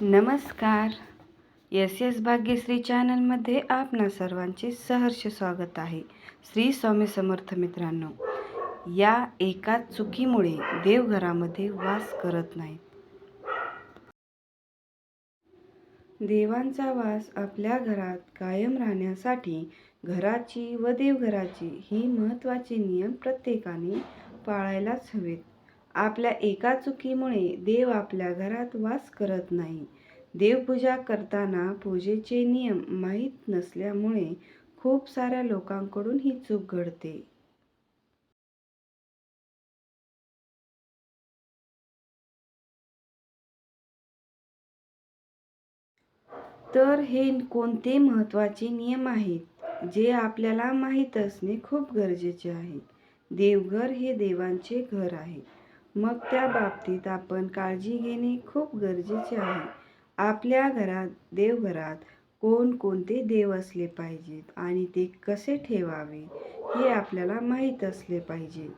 नमस्कार. S S Bhagyashree चॅनलमध्ये आपणा सर्वांचे सहर्ष स्वागत आहे. श्री स्वामी समर्थ मित्रांनो या एका चुकीमुळे देवघरामध्ये वास करत नाहीत देवांचा वास आपल्या घरात कायम राहण्यासाठी घराची व देवघराची ही महत्त्वाचे नियम प्रत्येकाने पाळायलाच हवेत. आपल्या एका चुकीमुळे देव आपल्या घरात वास करत नाही. देवपूजा करताना पूजेचे नियम माहीत नसल्यामुळे खूप साऱ्या लोकांकडून ही चूक घडते. तर हे कोणते महत्त्वाचे नियम आहेत? जे आपल्याला माहीत असणे खूप गरजेचे आहे. देवघर हे देवांचे घर आहे. मग त्या बाबतीत आपण काळजी घेणे खूप गरजेचे आहे. आपल्या घरात देवघरात कोणकोणते देव असले पाहिजेत आणि ते कसे ठेवावे हे आपल्याला माहीत असले पाहिजे.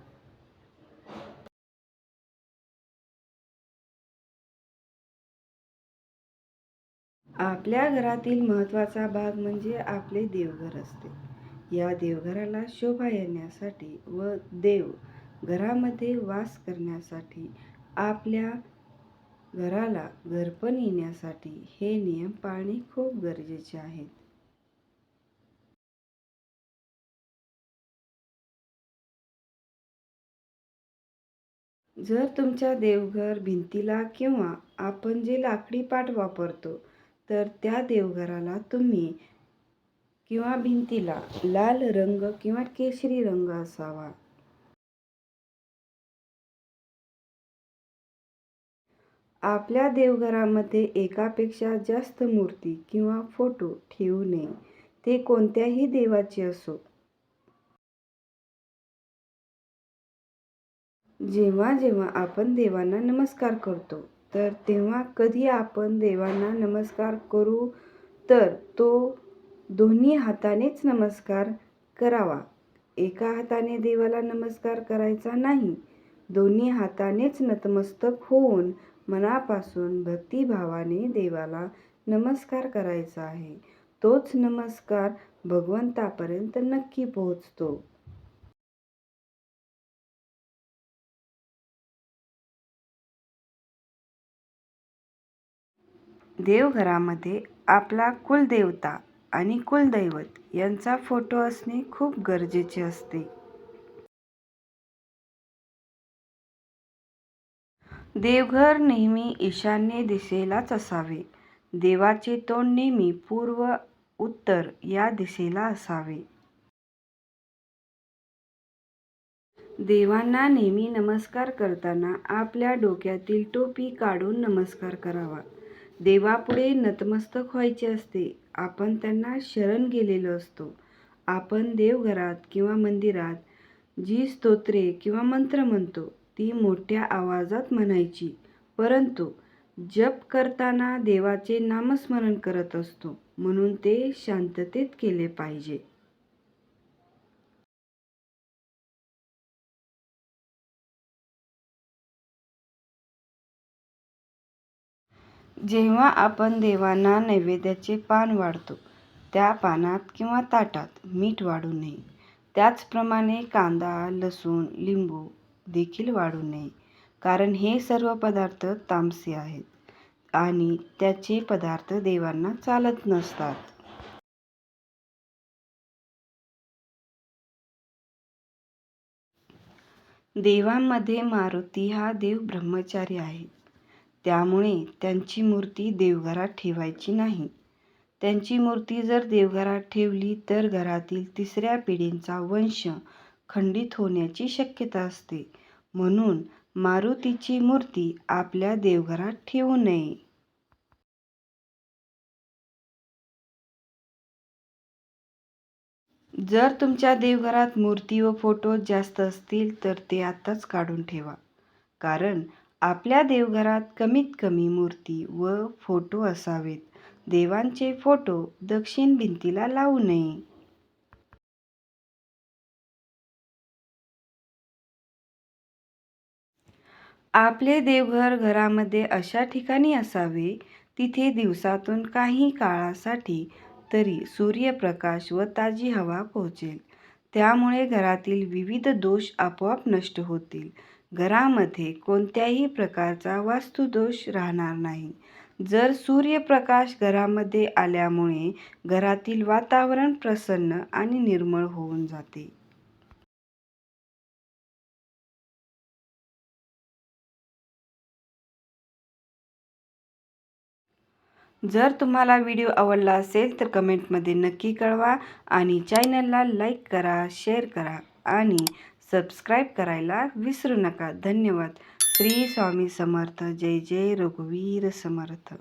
आपल्या घरातील महत्त्वाचा भाग म्हणजे आपले देवघर असते. या देवघराला शोभा येण्यासाठी व देव घरामध्ये वास करण्यासाठी आपल्या घराला घरपण येण्यासाठी हे नियम पाळणे खूप गरजेचे आहेत. जर तुमच्या देवघर भिंतीला किंवा आपण जे लाकडी पाट वापरतो तर त्या देवघराला तुम्ही किंवा भिंतीला लाल रंग किंवा केशरी रंग असावा. आपल्या देवघरामध्ये एकापेक्षा जास्त मूर्ती किंवा फोटो ठेवू नये. ते कोणत्याही देवाचे असो. जेव्हा जेव्हा आपण देवांना नमस्कार करतो तर तेव्हा कधी आपण देवांना नमस्कार करू तर तो दोन्ही हातानेच नमस्कार करावा. एका हाताने देवाला नमस्कार करायचा नाही दोन्ही हातानेच नतमस्तक होऊन मनापासून भक्तिभावाने देवाला नमस्कार करायचा आहे. तोच नमस्कार भगवंतापर्यंत नक्की पोहोचतो. देवघरामध्ये आपला कुलदेवता आणि कुलदैवत यांचा फोटो असणे खूप गरजेचे असते. देवघर नेहमी ईशान्य दिशेलाच असावे. देवाचे तोंड नेहमी पूर्व उत्तर या दिशेला असावे. देवांना नेहमी नमस्कार करताना आपल्या डोक्यातील टोपी काढून नमस्कार करावा. देवापुढे नतमस्तक व्हायचे असते. आपण त्यांना शरण गेलेलो असतो. आपण देवघरात किंवा मंदिरात जी स्तोत्रे किंवा मंत्र म्हणतो ती मोठ्या आवाजात म्हणायची परंतु जप करताना देवाचे नामस्मरण करत असतो म्हणून ते शांततेत केले पाहिजे. जेव्हा आपण देवांना नैवेद्याचे पान वाढतो त्या पानात किंवा ताटात मीठ वाढू नये. त्याचप्रमाणे कांदा लसूण लिंबू देखील वाढू नये. कारण हे सर्व पदार्थ तामसे आहेत आणि त्याचे पदार्थ देवांना चालत नसतात. देवांमध्ये मारुती हा देव ब्रह्मचारी आहे. त्यामुळे त्यांची मूर्ती देवघरात ठेवायची नाही. त्यांची मूर्ती जर देवघरात ठेवली तर घरातील तिसऱ्या पिढींचा वंश खंडित होण्याची शक्यता असते. म्हणून मारुतीची मूर्ती आपल्या देवघरात ठेवू नये. जर तुमच्या देवघरात मूर्ती व फोटो जास्त असतील तर ते आत्ताच काढून ठेवा. कारण आपल्या देवघरात कमीत कमी मूर्ती व फोटो असावेत. देवांचे फोटो दक्षिण भिंतीला लावू नये. आपले देवघर घरामध्ये अशा ठिकाणी असावे तिथे दिवसातून काही काळासाठी तरी सूर्यप्रकाश व ताजी हवा पोहोचेल. त्यामुळे घरातील विविध दोष आपोआप नष्ट होतील. घरामध्ये कोणत्याही प्रकारचा वास्तुदोष राहणार नाही. जर सूर्यप्रकाश घरामध्ये आल्यामुळे घरातील वातावरण प्रसन्न आणि निर्मळ होऊन जाते. जर तुम्हाला व्हिडिओ आवडला असेल तर कमेंटमध्ये नक्की कळवा आणि चॅनलला लाईक करा शेअर करा आणि सबस्क्राईब करायला विसरू नका. धन्यवाद. श्री स्वामी समर्थ. जय जय रघुवीर समर्थ.